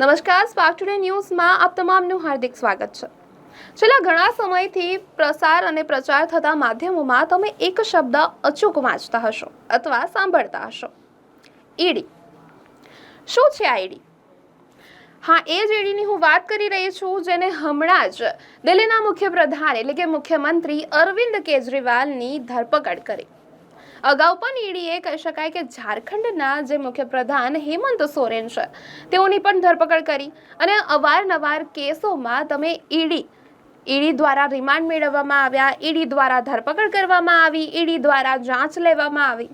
નમસ્કાર spark today ન્યૂઝમાં આપ તમામનું હાર્દિક સ્વાગત છે. છેલ્લા ઘણા સમયથી પ્રસાર અને પ્રચાર થતા માધ્યમોમાં તમે એક શબ્દ અચૂક વાંચતા હશો અથવા સાંભળતા હશો. ઈડી. શું છે આ હા, એ જ ઈડીની હું વાત કરી રહી છું, જેને હમણાં જ દિલ્હીના મુખ્યપ્રધાન એટલે કે મુખ્યમંત્રી અરવિંદ કેજરીવાલની ધરપકડ કરી. અગાઉ પણ ઈડીએ કહી શકાય કે ઝારખંડના જે મુખ્યપ્રધાન હેમંત સોરેન છે, તેઓની પણ ધરપકડ કરી અને અવારનવાર કેસોમાં તમે ઈડી ઈડી દ્વારા રિમાન્ડ મેળવવામાં આવ્યા, ઈડી દ્વારા ધરપકડ કરવામાં આવી, ઈડી દ્વારા જાંચ લેવામાં આવી.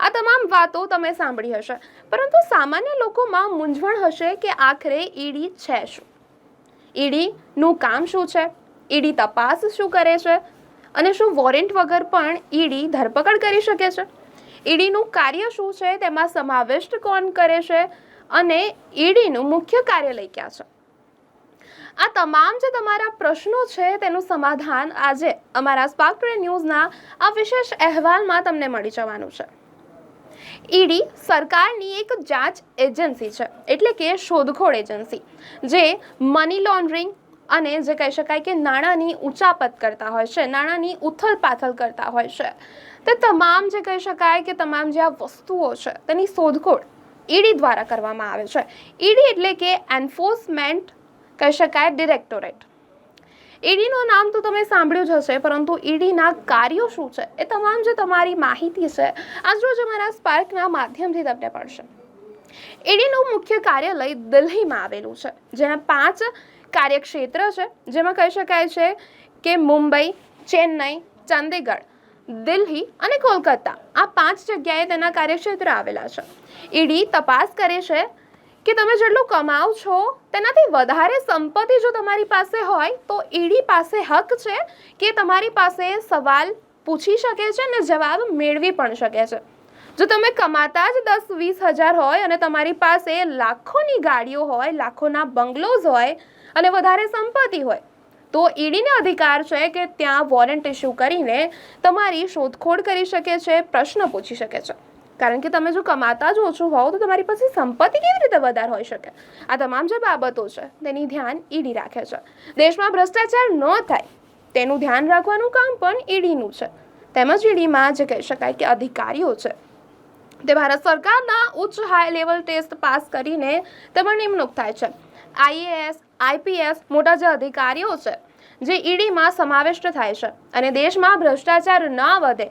આ તમામ વાતો તમે સાંભળી હશે, પરંતુ સામાન્ય લોકોમાં મૂંઝવણ હશે કે આખરે ઈડી છે શું? ઈડીનું કામ શું છે? ઈડી તપાસ શું કરે છે? અને શું વોરંટ વગર પણ ઈડી ધરપકડ કરી શકે છે? ઈડીનું કાર્ય શું છે? તેમાં સમાવિષ્ટ કોણ કરે છે? અને ઈડીનું મુખ્ય કાર્યાલય ક્યાં છે? આ તમામ જે તમારા પ્રશ્નો છે તેનું સમાધાન આજે અમારા સ્પાર્ક ન્યૂઝના આ વિશેષ અહેવાલમાં તમને મળી જવાનું છે. ઈડી સરકારની એક જાંચ એજન્સી છે, એટલે કે શોધખોળ એજન્સી, જે મની લોન્ડરિંગ અને જે કહી શકાય કે નાણાંની ઊંચાપત કરતા હોય છે, નાણાંની ઉથલ પાથલ કરતા હોય છે. તે તમામ જે કહી શકાય કે તમામ જે આ વસ્તુઓ છે, તેની શોધખોળ ઈડી દ્વારા કરવામાં આવે છે. ઈડી એટલે કે એન્ફોર્સમેન્ટ કહી શકાય ડિરેક્ટોરેટ. ઈડીનું નામ તો તમે સાંભળ્યું જ હશે, પરંતુ ઈડીના કાર્યો શું છે, એ તમામ જે તમારી માહિતી છે આજ રોજ અમારા સ્પાર્કના માધ્યમથી તમને પડશે ઈડીનું મુખ્ય કાર્યાલય દિલ્હીમાં આવેલું છે, જેના પાંચ કાર્યક્ષેત્ર છે, જેમાં કહી શકાય છે કે મુંબઈ, ચેન્નઈ, ચંદીગઢ, દિલ્હી અને કોલકાતા આ પાંચ જગ્યાએ તેના કાર્યક્ષેત્ર આવેલા છે. ઈડી તપાસ કરે છે કે તમે જેટલું કમાઓ છો તેનાથી વધારે સંપત્તિ જો તમારી પાસે હોય તો ઈડી પાસે હક છે કે તમારી પાસે સવાલ પૂછી શકે છે અને જવાબ મેળવી પણ શકે છે. જો તમે કમાતા જ દસ વીસ હજાર હોય અને તમારી પાસે લાખોની ગાડીઓ હોય, લાખોના બંગલોઝ હોય અને વધારે સંપત્તિ હોય. તો ઈડીને અધિકાર છે કે ત્યાં વોરંટ ઇસ્યુ કરીને તમારી શોધખોળ કરી શકે છે, પ્રશ્ન પૂછી શકે છે. કારણ કે તમે જો કમાતા જ ઓછું હોવ તો તમારી પાસે સંપત્તિ કેવી રીતે વધારે હોઈ શકે? આ તમામ જે બાબતો છે તેની ધ્યાન ઈડી રાખે છે. દેશમાં ભ્રષ્ટાચાર ન થાય તેનું ધ્યાન રાખવાનું કામ પણ ઈડીનું છે. તેમજ ઈડીમાં જે કહી શકાય કે અધિકારીઓ છે, તે ભારત સરકારના ઉચ્ચ હાઈ લેવલ ટેસ્ટ પાસ કરીને તેમાં નિમણૂક થાય છે. આઈએએસ આઈપીએસ મોટા જે અધિકારીઓ છે, જે ઈડીમાં સમાવિષ્ટ થાય છે અને દેશમાં ભ્રષ્ટાચાર ન વધે,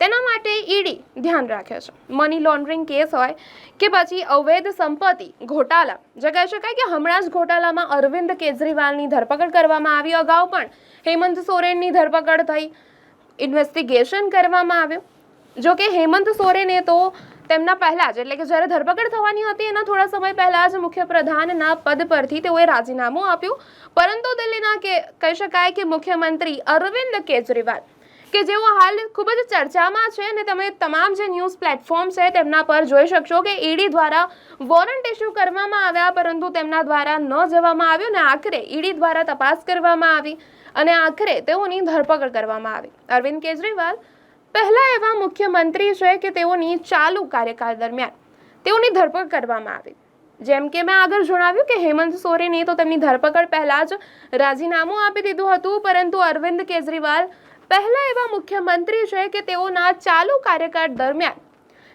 તેના માટે ઈડી ધ્યાન રાખે છે. મની લોન્ડરિંગ કેસ હોય કે પછી અવૈધ સંપત્તિ, ઘોટાલા, જે કહી શકાય કે હમણાં જ ઘોટાલામાં અરવિંદ કેજરીવાલની ધરપકડ કરવામાં આવી. અગાઉ પણ હેમંત સોરેનની ધરપકડ થઈ. ઇન્વેસ્ટિગેશન કરવામાં આવ્યું. જો કે હેમંત સોરેને તો તેમના પહેલા જ, એટલે કે જ્યારે ધરપકડ થવાની હતી, એના થોડા સમય પહેલા જ મુખ્યપ્રધાનના પદ પરથી તેઓએ રાજીનામું આપ્યું. પરંતુ દિલ્હીના કે, કહી શકાય કે મુખ્યમંત્રી અરવિંદ કેજરીવાલ, કે જેઓ હાલ ખૂબ જ ચર્ચામાં છે અને તમે તમામ જે ન્યૂઝ પ્લેટફોર્મ છે તેમના પર જોઈ શકશો કે ઈડી દ્વારા વોરંટ ઇસ્યુ કરવામાં આવ્યા, પરંતુ તેમના દ્વારા ન જવામાં આવ્યું ને આખરે ઈડી દ્વારા તપાસ કરવામાં આવી અને આખરે તેઓની ધરપકડ કરવામાં આવી. અરવિંદ કેજરીવાલ પહેલા એવા મુખ્યમંત્રી છે કે તેઓની ચાલુ કાર્યકાળ દરમિયાન તેઓની ધરપકડ કરવામાં આવી. જેમ કે મેં આગળ જણાવ્યું કે હેમંત સોરેને તો તેમની ધરપકડ પહેલાં જ રાજીનામું આપી દીધું હતું, પરંતુ અરવિંદ કેજરીવાલ પહેલા એવા મુખ્યમંત્રી છે કે તેઓના ચાલુ કાર્યકાળ દરમિયાન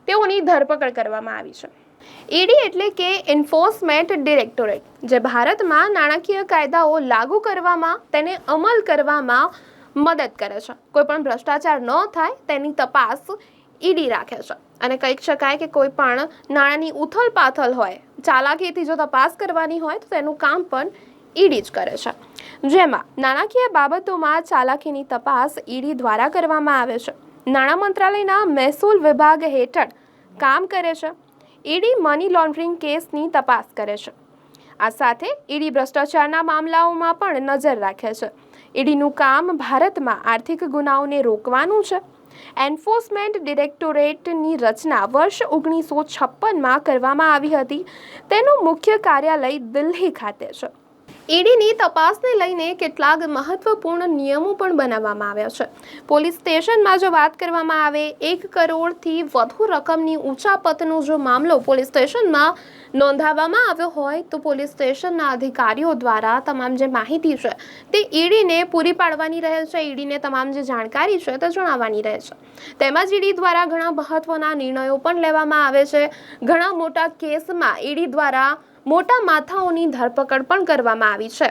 તેઓની ધરપકડ કરવામાં આવી છે. ઈડી એટલે કે એન્ફોર્સમેન્ટ ડિરેક્ટોરેટ, જે ભારતમાં નાણાકીય કાયદાઓ લાગુ કરવામાં, તેને અમલ કરવામાં મદદ કરે છે. કોઈ પણ ભ્રષ્ટાચાર ન થાય તેની તપાસ ઈડી રાખે છે. અને કહી શકાય કે કોઈ પણ નાણાંની ઉથલ પાથલ હોય, ચાલાકીથી જો તપાસ કરવાની હોય તો તેનું કામ પણ ઈડી જ કરે છે. જેમાં નાણાકીય બાબતોમાં ચાલાકીની તપાસ ઈડી દ્વારા કરવામાં આવે છે. નાણાં મંત્રાલયના મહેસૂલ વિભાગ હેઠળ કામ કરે છે. ઈડી મની લોન્ડરિંગ કેસની તપાસ કરે છે. આ સાથે ઈડી ભ્રષ્ટાચારના મામલાઓમાં પણ નજર રાખે છે. ઈડીનું કામ ભારતમાં આર્થિક ગુનાઓને રોકવાનું છે. એન્ફોર્સમેન્ટ ડિરેક્ટોરેટની રચના વર્ષ ઓગણીસો છપ્પનમાં કરવામાં આવી હતી. તેનું મુખ્ય કાર્યાલય દિલ્હી ખાતે છે. ઈડીની તપાસને લઈને કેટલાક મહત્વપૂર્ણ નિયમો પણ બનાવવામાં આવ્યા છે. પોલીસ સ્ટેશનમાં જો વાત કરવામાં આવે, એક કરોડથી વધુ રકમની ઉચાપતનો જો મામલો પોલીસ સ્ટેશનમાં નોંધાવવામાં આવ્યો હોય, તો પોલીસ સ્ટેશનના અધિકારીઓ દ્વારા તમામ જે માહિતી છે, તે ઈડીને પૂરી પાડવાની રહે છે. ઈડીને તમામ જે જાણકારી છે, તે જણાવવાની રહે છે. તેમજ ઈડી દ્વારા ઘણા મહત્વના નિર્ણયો પણ લેવામાં આવે છે. ઘણા મોટા કેસમાં ઈડી દ્વારા મોટા માથાઓની ધરપકડ પણ કરવામાં આવી છે.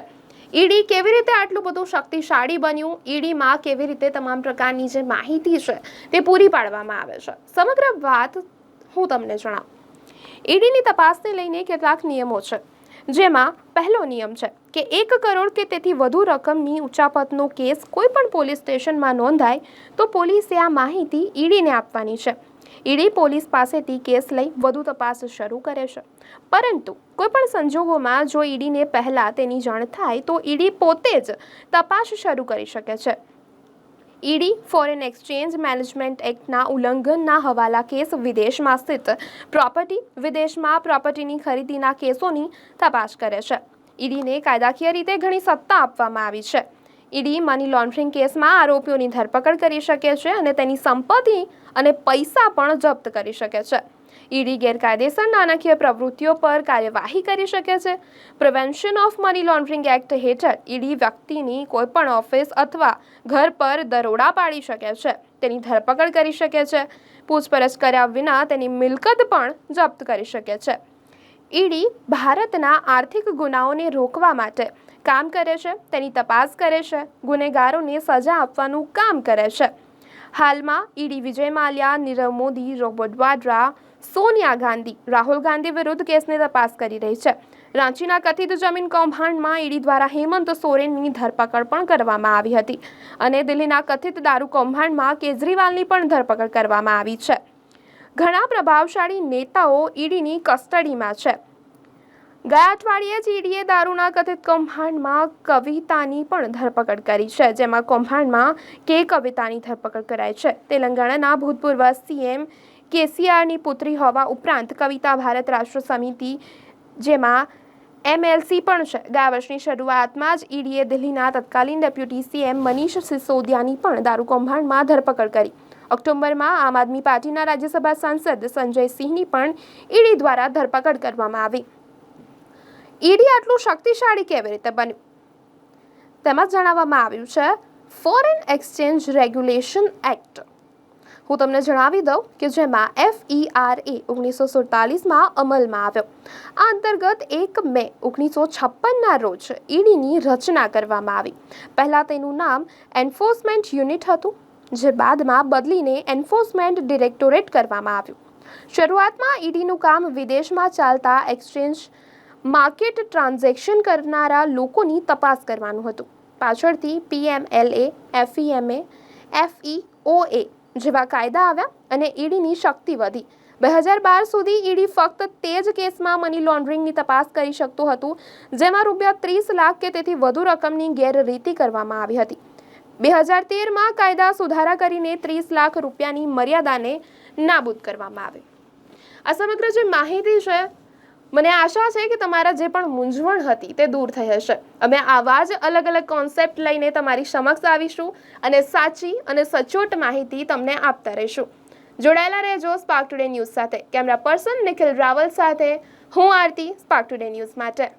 ઈડી કેવી રીતે આટલું બધું શક્તિશાળી બન્યું? ઈડીમાં કેવી રીતે તમામ પ્રકારની જે માહિતી છે તે પૂરી પાડવામાં આવે છે? સમગ્ર વાત હું તમને જણાવું. ઈડીની તપાસને લઈને કેટલાક નિયમો છે, જેમાં પહેલો નિયમ છે કે એક કરોડ કે તેથી વધુ રકમની ઉચાપતનો કેસ કોઈ પણ પોલીસ સ્ટેશનમાં નોંધાય તો પોલીસે આ માહિતી ઈડીને આપવાની છે. ઈડી પોલીસ પાસેથી કેસ લઈ વધુ તપાસ શરૂ કરે છે. પરંતુ કોઈપણ સંજોગોમાં જો ઈડીને પહેલાં તેની જાણ થાય, તો ઈડી પોતે જ તપાસ શરૂ કરી શકે છે. ઈડી ફોરેન એક્સચેન્જ મેનેજમેન્ટ એક્ટના ઉલ્લંઘનના હવાલા કેસ વિદેશમાં સ્થિત પ્રોપર્ટી, વિદેશમાં પ્રોપર્ટીની ખરીદીના કેસોની તપાસ કરે છે. ઈડીને કાયદાકીય રીતે ઘણી સત્તા આપવામાં આવી છે. ઈડી મની લોન્ડરિંગ કેસમાં આરોપીઓની ધરપકડ કરી શકે છે અને તેની સંપત્તિ અને પૈસા પણ જપ્ત કરી શકે છે. ઈડી ગેરકાયદેસર નાણાકીય પ્રવૃત્તિઓ પર કાર્યવાહી કરી શકે છે. Prevention of money laundering act હેઠળ ઈડી વ્યક્તિની કોઈપણ ઓફિસ અથવા ઘર પર દરોડા પાડી શકે છે. તેની ધરપકડ કરી શકે છે. પૂછપરછ કર્યા વિના તેની મિલકત પણ જપ્ત કરી શકે છે. ઈડી ભારતના આર્થિક ગુનાઓને રોકવા માટે કામ કરે છે, તેની તપાસ કરે છે, ગુનેગારોને સજા આપવાનું કામ કરે છે. હાલમાં ઈડી વિજય માલ્યા, નીરવ મોદી, રોબર્ટ વાડ્રા, સોનિયા ગાંધી, રાહુલ ગાંધી વિરુદ્ધ કેસની તપાસ કરી રહી છે. રાંચીના કથિત જમીન કૌભાંડમાં ઈડી દ્વારા હેમંત સોરેનની ધરપકડ પણ કરવામાં આવી હતી અને દિલ્હીના કથિત દારૂ કૌભાંડમાં કેજરીવાલની પણ ધરપકડ કરવામાં આવી છે. ઘણા પ્રભાવશાળી નેતાઓ ઈડીની કસ્ટડીમાં છે. ગયા અઠવાડિયે જ ઈડીએ દારૂના કથિત કૌભાંડમાં કવિતાની પણ ધરપકડ કરી છે, જેમાં કૌભાંડમાં કે કવિતાની ધરપકડ કરાઈ છે. તેલંગાણાના ભૂતપૂર્વ સીએમ કેસીઆરની પુત્રી હોવા ઉપરાંત કવિતા ભારત રાષ્ટ્ર સમિતિ, જેમાં એમએલસી પણ છે. ગયા વર્ષની શરૂઆતમાં જ ઈડીએ દિલ્હીના તત્કાલીન ડેપ્યુટી સીએમ મનીષ સિસોદિયાની પણ દારૂ કૌભાંડમાં ધરપકડ કરી. ઓક્ટોબરમાં આમ આદમી પાર્ટીના રાજ્યસભા સાંસદ સંજય સિંહની પણ ઈડી દ્વારા ધરપકડ કરવામાં આવી. ઈડી આટલું શક્તિશાળી કેવી રીતે બન્યું? તેમાં જણાવવામાં આવ્યું છે ફોરેન એક્સચેન્જ રેગ્યુલેશન એક્ટ હું તમને જણાવી દઉં કે જેમાં એફઈઆર એ ઓગણીસો સુડતાલીસમાં અમલમાં આવ્યો. આ અંતર્ગત એક મે ઓગણીસો છપ્પનના રોજ ઈડીની રચના કરવામાં આવી. પહેલાં તેનું નામ એન્ફોર્સમેન્ટ યુનિટ હતું, જે બાદમાં બદલીને એન્ફોર્સમેન્ટ ડિરેક્ટોરેટ કરવામાં આવ્યું. શરૂઆતમાં ઈડીનું કામ વિદેશમાં ચાલતા એક્સચેન્જ માર્કેટ ટ્રાન્ઝેક્શન કરનારા લોકોની તપાસ કરવાનું હતું. પાછળથી પીએમએલએ એફઈએમએ એફઈઓએ જેવા કાયદા આવ્યા અને ઈડીની શક્તિ વધી. બે હજાર બાર સુધી ઈડી ફક્ત તે જ કેસમાં મની લોન્ડરિંગની તપાસ કરી શકતું હતું, જેમાં રૂપિયા ત્રીસ લાખ કે તેથી વધુ રકમની ગેરરીતિ કરવામાં આવી હતી. બે હજાર તેરમાં કાયદા સુધારા કરીને ત્રીસ લાખ રૂપિયાની મર્યાદાને નાબૂદ કરવામાં આવી. આ સમગ્ર જે માહિતી છે મને આશા છે કે તમારા જે પણ મૂંઝવણ હતી તે દૂર થઈ હશે. અમે આવા જ અલગ અલગ કોન્સેપ્ટ લઈને તમારી સમક્ષ આવીશું અને સાચી અને સચોટ માહિતી તમને આપતા રહીશું. જોડાયેલા રહેજો સ્પાર્ક ટુડે ન્યૂઝ સાથે. કેમેરા પર્સન નિખિલ રાવલ સાથે. હું આરતી સ્પાર્ક ટુડે ન્યૂઝ માટે.